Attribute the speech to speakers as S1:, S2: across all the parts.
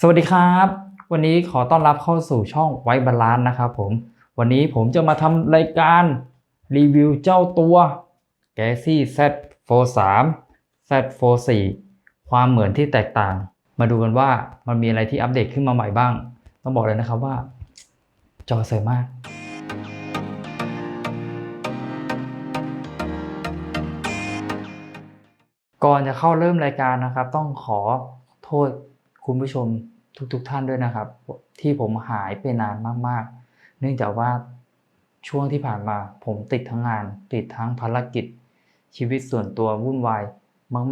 S1: สวัสดีครับ วันนี้ขอต้อนรับเข้าสู่ช่องไว้บาลานนะครับผม วันนี้ผมจะมาทำรายการรีวิวเจ้าตัว Galaxy Z Fold 3 Z Fold 4ความเหมือนที่แตกต่าง มาดูกันว่ามันมีอะไรที่อัปเดตขึ้นมาใหม่บ้าง ต้องบอกเลยนะครับว่า จอสวยมากก่อนจะเข้าเริ่มรายการนะครับ ต้องขอโทษ คุณผู้ชมทุกๆทท่านด้วยนะครับ ที่ผมหายไปนานมากๆ เนื่องจากว่าช่วงที่ผ่านมาผมติดทั้งงาน ติดทั้งภารกิจ ชีวิตส่วนตัววุ่นวาย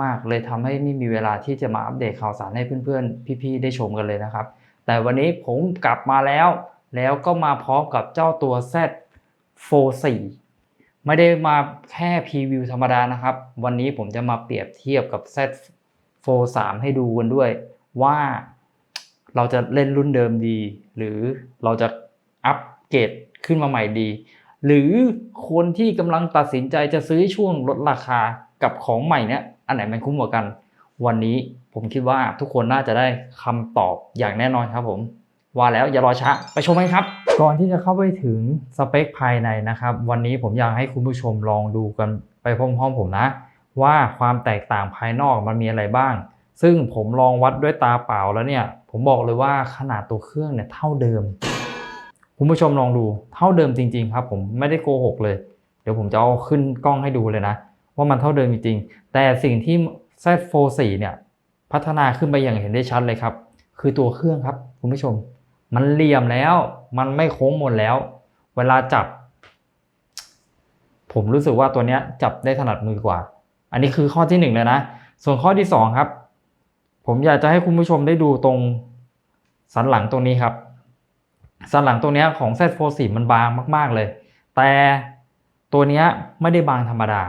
S1: มาก ๆ เลยทำให้ไม่มีเวลาที่จะมาอัปเดตข่าวสารให้เพื่อนๆ พี่ๆ ได้ชมกันเลยนะครับ แต่วันนี้ผมกลับมาแล้ว แล้วก็มาพร้อมกับเจ้าตัว Z 4ไม่ได้มาแค่พรีวิวธรรมดานะครับ วันนี้ผมจะมาเปรียบเทียบกับ Z Fold 3ให้ดูกันด้วย ว่าเราจะเล่นรุ่นเดิมดี หรือเราจะอัปเกรดขึ้นมาใหม่ดี หรือคนที่กำลังตัดสินใจจะซื้อช่วงลดราคากับของใหม่เนี้ยอันไหนมันคุ้มกว่ากัน วันนี้ผมคิดว่าทุกคนน่าจะได้คำตอบอย่างแน่นอนครับผม ว่าแล้วอย่ารอช้าไปชมกันครับก่อนที่จะเข้าไปถึงสเปคภายในนะครับ วันนี้ผมอยากให้คุณผู้ชมลองดูกันไปพร้อมๆผมนะ ว่าความแตกต่างภายนอกมันมีอะไรบ้าง ซึ่งผมลองวัดด้วยตาเปล่าแล้วเนี่ย ผมบอกเลยว่าขนาดตัวเครื่องเนี่ยเท่าเดิม คุณผู้ชมลองดูเท่าเดิมจริง ๆ ครับผมไม่ได้โกหกเลย เดี๋ยวผมจะเอาขึ้นกล้องให้ดูเลยนะ ว่ามันเท่าเดิมจริงๆแต่สิ่งที่ Z Fold 4เนี่ย พัฒนาขึ้นไปอย่างเห็นได้ชัดเลยครับ คือตัวเครื่องครับ คุณผู้ชม มันเหลี่ยมแล้ว มันไม่โค้งมนแล้ว เวลาจับ ผมรู้สึกว่าตัวเนี้ยจับได้ถนัดมือกว่า อันนี้คือข้อที่หนึ่งเลยนะ ส่วนข้อที่สองครับ ผมอยากจะให้คุณผู้ชมได้ดูตรงสันหลังตรงนี้ครับ สันหลังตรงนี้ของ Z Fold 4มันบางมาก ๆเลย แต่ตัวนี้ไม่ได้บางธรรมดา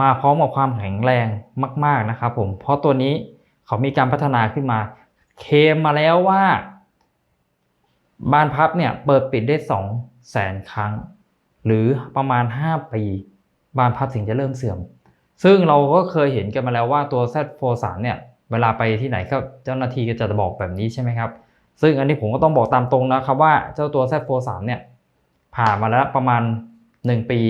S1: มาพร้อมกับความแข็งแรงมาก ๆนะครับผม เพราะตัวนี้เขามีการพัฒนาขึ้นมา เคมมาแล้วว่า บานพับเนี่ยเปิดปิดได้ 2 0 0แสนครั้ง หรือประมาณ 5 ปี บานพับถึงจะเริ่มเสื่อม ซึ่งเราก็เคยเห็นกันมาแล้วว่าตัว Z Fold 3เนี่ย เวลาไปที่ไหนก็เจ้าหน้าที่ก็จะบอกแบบนี้ใช่ไหมครับ ซึ่งอันนี้ผมก็ต้องบอกตามตรงนะครับว่าเจ้าตัว Z Fold 3เนี่ยผ่านมาแล้วประมาณ 1 ปี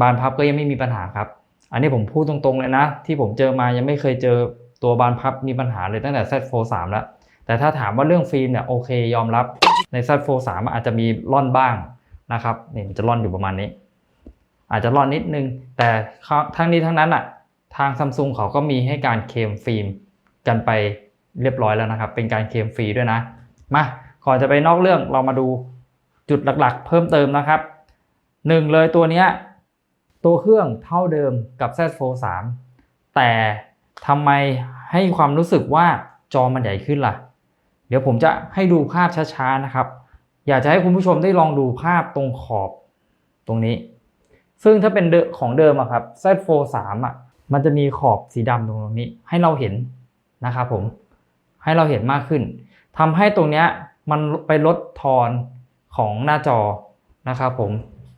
S1: บานพับก็ยังไม่มีปัญหาครับ อันนี้ผมพูดตรงๆเลยนะ ที่ผมเจอมายังไม่เคยเจอตัวบานพับมีปัญหาเลยตั้งแต่ Z Fold 3แล้ว แต่ถ้าถามว่าเรื่องฟิล์มเนี่ยโอเคยอมรับใน Z Fold 3อาจจะมีร่อนบ้างนะครับนี่มันจะร่อนอยู่ประมาณนี้ อาจจะร่อนนิดนึง แต่ทั้งนี้ทั้งนั้นอะางซัมซุงเขาก็มีให้การเคมฟิล์มกันไปเรียบร้อยแล้วนะครับ เป็นการเคมฟรีด้วยนะ มาก่อนจะไปนอกเรื่องเรามาดูจุดหลักๆ เพิ่มเติมนะครับหนึ่งเลยตัวนี้ตัวเครื่องเท่าเดิมกับ Z Fold 3แต่ทำไมให้ความรู้สึกว่าจอมันใหญ่ขึ้นล่ะ เดี๋ยวผมจะให้ดูภาพช้าๆนะครับ อยากจะให้คุณผู้ชมได้ลองดูภาพตรงขอบตรงนี้ ซึ่งถ้าเป็นของเดิมอะครับ Z Fold 3อะ มันจะมีขอบสีดำตรงนี้ ให้เราเห็นนะครับผมให้เราเห็นมากขึ้นทำให้ตรงเนี้ยมันไปลดทอนของหน้าจอนะครับผม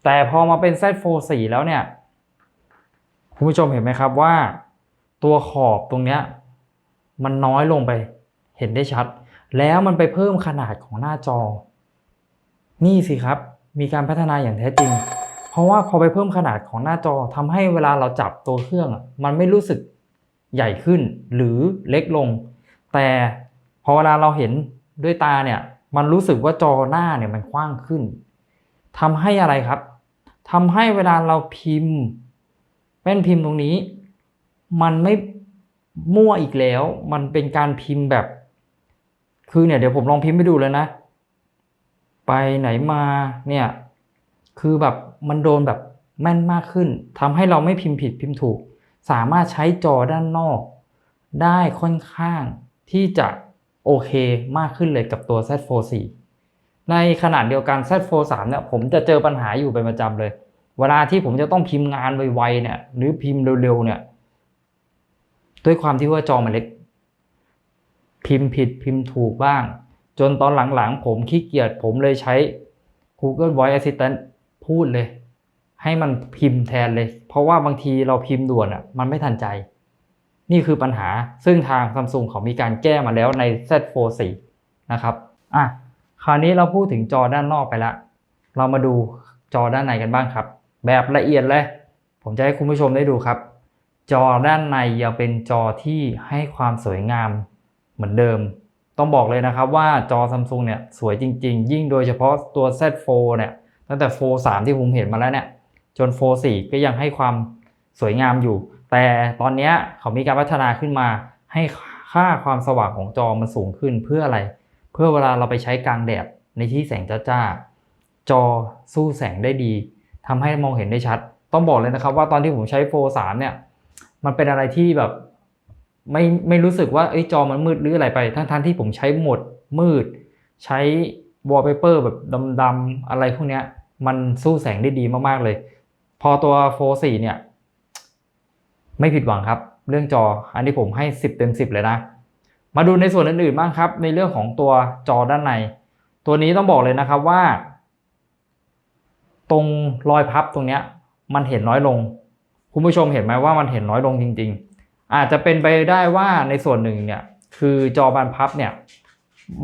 S1: แต่พอมาเป็น Z Fold 4แล้วเนี่ย คุณผู้ชมเห็นไหมครับว่าตัวขอบตรงเนี้ยมันน้อยลงไปเห็นได้ชัด แล้วมันไปเพิ่มขนาดของหน้าจอ นี่สิครับ มีการพัฒนาอย่างแท้จริง เพราะว่าพอไปเพิ่มขนาดของหน้าจอทำให้เวลาเราจับตัวเครื่องมันไม่รู้สึกใหญ่ขึ้นหรือเล็กลง แต่พอเวลาเราเห็นด้วยตาเนี่ยมันรู้สึกว่าจอหน้าเนี่ยมันกว้างขึ้นทำให้อะไรครับทำให้เวลาเราพิมพ์แป้นพิมพ์ตรงนี้ มันไม่มั่วอีกแล้ว มันเป็นการพิมพ์แบบ คือเนี่ยเดี๋ยวผมลองพิมพ์ให้ดูเลยนะ ไปไหนมาเนี่ย คือแบบ มันโดนแบบแม่นมากขึ้นทำให้เราไม่พิมพ์ผิดพิมพ์ถูก สามารถใช้จอด้านนอก ได้ค่อนข้างที่จะโอเคมากขึ้นเลยกับตัว Z Fold 4ในขนาดเดียวกัน Z Fold 3เนี่ยผมจะเจอปัญหาอยู่เป็นประจำเลย เวลาที่ผมจะต้องพิมพ์งานไวๆเนี่ยหรือพิมพ์เร็วๆเนี่ยด้วยความที่ว่าจอมันเล็ก พิมพ์ผิดพิมพ์ถูกบ้าง จนตอนหลังๆ ผมขี้เกียจผมเลยใช้ Google Voice Assistant พูดเลย ให้มันพิมพ์แทนเลย เพราะว่าบางทีเราพิมพ์ด่วนอะมันไม่ทันใจ นี่คือปัญหาซึ่งทางซัมซุงเขามีการแก้มาแล้วใน Z Fold 4นะครับอะคราวนี้เราพูดถึงจอด้านนอกไปแล้วเรามาดูจอด้านในกันบ้างครับ แบบละเอียดเลย ผมจะให้คุณผู้ชมได้ดูครับ จอด้านในยังเป็นจอที่ให้ความสวยงามเหมือนเดิม ต้องบอกเลยนะครับว่าจอซัมซุงเนี่ยสวยจริง ๆ ยิ่งโดยเฉพาะตัว Z Fold เนี่ย ตั้งแต่ Fold 3ที่ผมเห็นมาแล้วเนี่ยจน Fold 4ก็ยังให้ความสวยงามอยู่ แต่ตอนนี้เขามีการพัฒนาขึ้นมา ให้ค่าความสว่างของจอมันสูงขึ้นเพื่ออะไร เพื่อเวลาเราไปใช้กลางแดดในที่แสงจ้าๆจอสู้แสงได้ดีทำให้มองเห็นได้ชัด ต้องบอกเลยนะครับว่าตอนที่ผมใช้ Fold 3เนี่ยมันเป็นอะไรที่แบบไม่ไม่รู้สึกว่าเอ้ยจอมันมืดหรืออะไรไป ทั้งทั้งที่ผมใช้หมดมืด ใช้ วอลเปเปอร์แบบดำๆอะไรพวกเนี้ย มันสู้แสงได้ดีมากๆเลย พอตัวโฟ4เนี่ย ไม่ผิดหวังครับ เรื่องจออันนี้ผมให้ 10 เต็ม 10 เลยนะ มาดูในส่วนอื่นๆบ้างครับ ในเรื่องของตัวจอด้านใน ตัวนี้ต้องบอกเลยนะครับว่า ตรงรอยพับตรงเนี้ย มันเห็นน้อยลง คุณผู้ชมเห็นไหมว่ามันเห็นน้อยลงจริง ๆ อาจจะเป็นไปได้ว่าในส่วนหนึ่งเนี่ยคือจอบานพับเนี่ย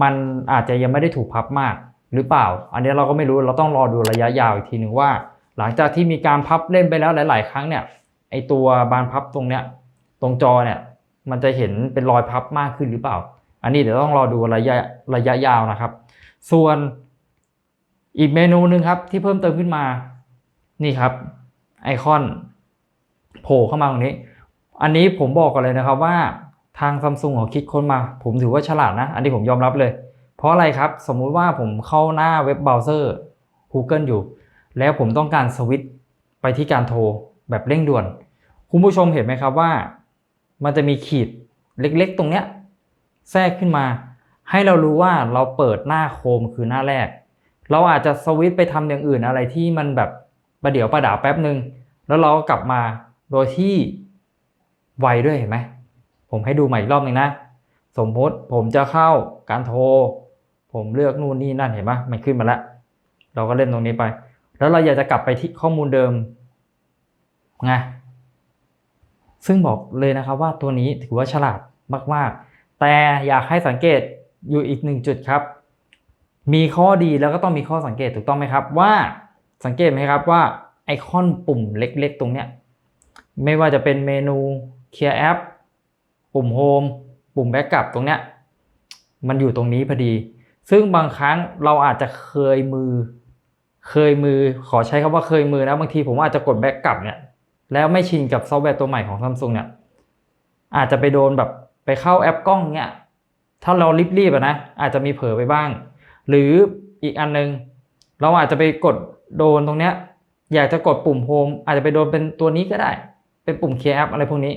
S1: มันอาจจะยังไม่ได้ถูกพับมากหรือเปล่า อันนี้เราก็ไม่รู้เราต้องรอดูระยะยาวอีกทีหนึ่งว่า หลังจากที่มีการพับเล่นไปแล้วหลาย ๆ ครั้งเนี่ยไอตัวบานพับตรงเนี้ยตรงจอเนี่ยมันจะเห็นเป็นรอยพับมากขึ้นหรือเปล่า อันนี้เดี๋ยวต้องรอดูระยะระยะยาวนะครับ ส่วนอีกเมนูหนึ่งครับที่เพิ่มเติมขึ้นมานี่ครับไอคอนโผล่เข้ามาตรงนี้ อันนี้ผมบอกก่อนเลยนะครับว่า ทางซัมซุงเขาคิดค้นมา ผมถือว่าฉลาดนะ อันนี้ผมยอมรับเลย เพราะอะไรครับสมมุติว่าผมเข้าหน้าเว็บเบราว์เซอร์ Google อยู่ แล้วผมต้องการสวิตไปที่การโทรแบบเร่งด่วน คุณผู้ชมเห็นไหมครับว่า มันจะมีขีดเล็กๆ ตรงเนี้ยแทรกขึ้นมา ให้เรารู้ว่าเราเปิดหน้าโคมคือหน้าแรก เราอาจจะสวิตไปทำอย่างอื่นอะไรที่มันแบบประเดี๋ยวประดาแป๊บหนึ่งแล้วเราก็กลับมาโดยที่ไวด้วยเห็นไหม ผมให้ดูใหม่อีกรอบหนึ่งนะ สมมติผมจะเข้าการโทร ผมเลือกนู่นนี่นั่นเห็นไหมมันขึ้นมาแล้ว เราก็เล่นตรงนี้ไป แล้วเราอยากจะกลับไปที่ข้อมูลเดิมไงซึ่งบอกเลยนะครับว่าตัวนี้ถือว่าฉลาดมาก ๆ แต่อยากให้สังเกตอยู่อีกหนึ่งจุดครับ มีข้อดีแล้วก็ต้องมีข้อสังเกตถูกต้องไหมครับ ว่าสังเกตไหมครับว่าไอคอนปุ่มเล็ก ๆ ตรงเนี้ยไม่ว่าจะเป็นเมนูเคลียร์แอ ปุ่มโฮมปุ่มแบ็กกลับตรงเนี้ยมันอยู่ตรงนี้พอดี ซึ่งบางครั้งเราอาจจะเคยมือ เคยมือขอใช้คำว่าเคยมือนะบางทีผมอาจจะกดแบ็กกลับเนี่ยแล้วไม่ชินกับซอฟต์แวร์ตัวใหม่ของซัมซุงเนี่ยอาจจะไปโดนแบบไปเข้าแอปกล้องเนี่ยถ้าเรารีบๆนะอาจจะมีเผลอไปบ้าง หรืออีกอันนึง เราอาจจะไปกดโดนตรงเนี้ยอยากจะกดปุ่มโฮมอาจจะไปโดนเป็นตัวนี้ก็ได้ เป็นปุ่มเคลียร์แอปอะไรพวกนี้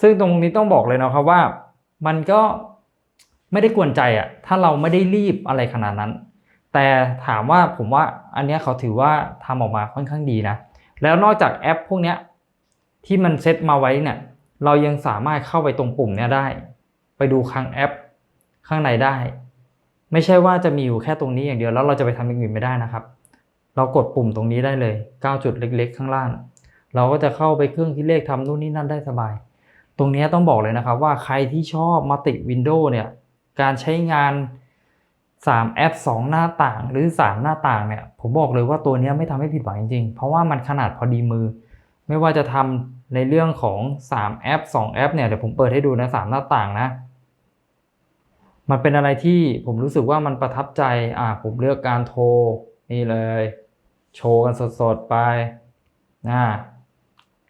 S1: ซึ่งตรงนี้ต้องบอกเลยนะครับว่า มันก็ไม่ได้กวนใจอะถ้าเราไม่ได้รีบอะไรขนาดนั้น แต่ถามว่าผมว่าอันนี้เขาถือว่าทำออกมาค่อนข้างดีนะ แล้วนอกจากแอปพวกเนี้ยที่มันเซตมาไว้เนี่ย เรายังสามารถเข้าไปตรงปุ่มเนี้ยได้ ไปดูคลังแอปข้างในได้ ไม่ใช่ว่าจะมีอยู่แค่ตรงนี้อย่างเดียวแล้วเราจะไปทำอย่างอื่นไม่ได้นะครับ เรากดปุ่มตรงนี้ได้เลย 9 จุดเล็ก ๆ ข้างล่าง เราก็จะเข้าไปเครื่องคิดเลขทำนู่นนี่นั่นได้สบาย ตรงนี้ต้องบอกเลยนะครับว่าใครที่ชอบมัลติวินโดว์เนี่ยการใช้งาน 3 แอป 2 หน้าต่างหรือ 3 หน้าต่างเนี่ยผมบอกเลยว่าตัวนี้ไม่ทำให้ผิดหวังจริงๆ เพราะว่ามันขนาดพอดีมือ ไม่ว่าจะทำในเรื่องของ 3 แอป 2 แอปเนี่ยเดี๋ยวผมเปิดให้ดูนะ 3 หน้าต่างนะ มันเป็นอะไรที่ผมรู้สึกว่ามันประทับใจอ่าผมเลือกการโทร นี่เลย โชว์กันสดๆไปนะ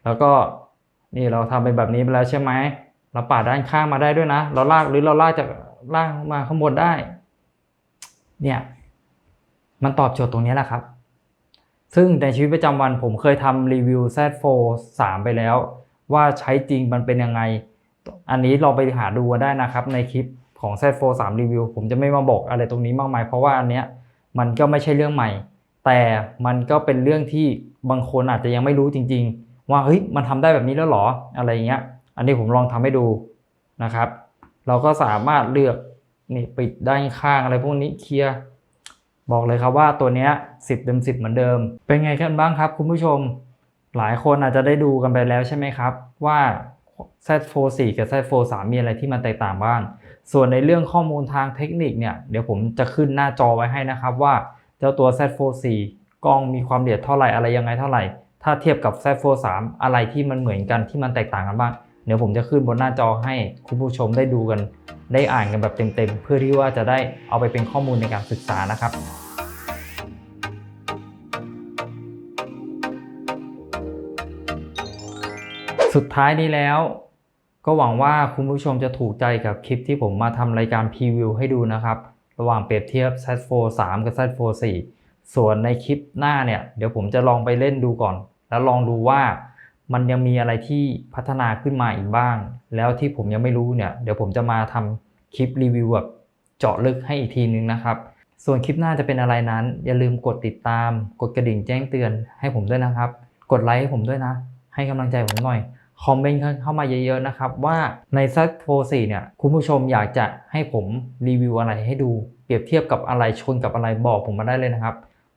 S1: แล้วก็ นี่เราทำเป็นแบบนี้ไปแล้วใช่ไหมเราปาดด้านข้างมาได้ด้วยนะ เราลากหรือเราลากจากล่างมาข้างบนได้ เนี่ย มันตอบโจทย์ตรงนี้แหละครับ ซึ่งในชีวิตประจำวันผมเคยทำรีวิว Z Fold 3ไปแล้ว ว่าใช้จริงมันเป็นยังไง อันนี้เราไปหาดูได้นะครับ ในคลิปของ Z Fold 3รีวิว ผมจะไม่มาบอกอะไรตรงนี้มากมาย เพราะว่าอันเนี้ยมันก็ไม่ใช่เรื่องใหม่ แต่มันก็เป็นเรื่องที่บางคนอาจจะยังไม่รู้จริง ๆ ว่าเฮ้ยมันทำได้แบบนี้แล้วหรออะไรเงี้ย อันนี้ผมลองทำให้ดูนะครับ เราก็สามารถเลือกนี่ปิดด้านข้างอะไรพวกนี้เคลียร์บอกเลยครับว่าตัวเนี้ยสิบเต็มสิบเหมือนเดิม เป็นไงกันบ้างครับ คุณผู้ชม หลายคนอาจจะได้ดูกันไปแล้วใช่ไหมครับ ว่า Z4 4 กับ Z4 3มีอะไรที่มันแตกต่างบ้าง ส่วนในเรื่องข้อมูลทางเทคนิคเนี่ย เดี๋ยวผมจะขึ้นหน้าจอไว้ให้นะครับว่า เจ้าตัว Z4 4กล้องมีความละเอียดเท่าไหร่อะไรยังไงเท่าไหร่ ถ้าเทียบกับ Z4 3อะไรที่มันเหมือนกันที่มันแตกต่างกันบ้าง เดี๋ยวผมจะขึ้นบนหน้าจอให้คุณผู้ชมได้ดูกัน ได้อ่านกันแบบเต็มๆ เพื่อที่ว่าจะได้เอาไปเป็นข้อมูลในการศึกษานะครับสุดท้ายนี้แล้ว ก็หวังว่าคุณผู้ชมจะถูกใจกับคลิปที่ผมมาทำรายการพรีวิวให้ดูนะครับ ระหว่างเปรียบเทียบ Z4 3 กับ Z4 4ส่วนในคลิปหน้าเนี่ย เดี๋ยวผมจะลองไปเล่นดูก่อน แล้วลองดูว่ามันยังมีอะไรที่พัฒนาขึ้นมาอีกบ้าง แล้วที่ผมยังไม่รู้เนี่ย เดี๋ยวผมจะมาทำคลิปรีวิวแบบเจาะลึกให้อีกทีนึงนะครับ ส่วนคลิปหน้าจะเป็นอะไรนั้น อย่าลืมกดติดตาม กดกระดิ่งแจ้งเตือนให้ผมด้วยนะครับ กดไลค์ให้ผมด้วยนะ ให้กำลังใจผมหน่อย คอมเมนต์เข้ามาเยอะๆนะครับ ว่าใน z 4 4เนี่ย คุณผู้ชมอยากจะให้ผมรีวิวอะไรให้ดู เปรียบเทียบกับอะไรชนกับอะไรบอกผมมาได้เลยนะครับ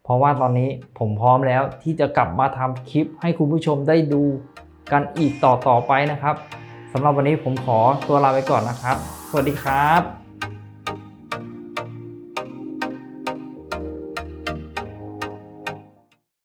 S1: เพราะว่าตอนนี้ผมพร้อมแล้วที่จะกลับมาทำคลิปให้คุณผู้ชมได้ดูกันอีกต่อๆไปนะครับสำหรับวันนี้ผมขอตัวลาไปก่อนนะครับ สวัสดีครับ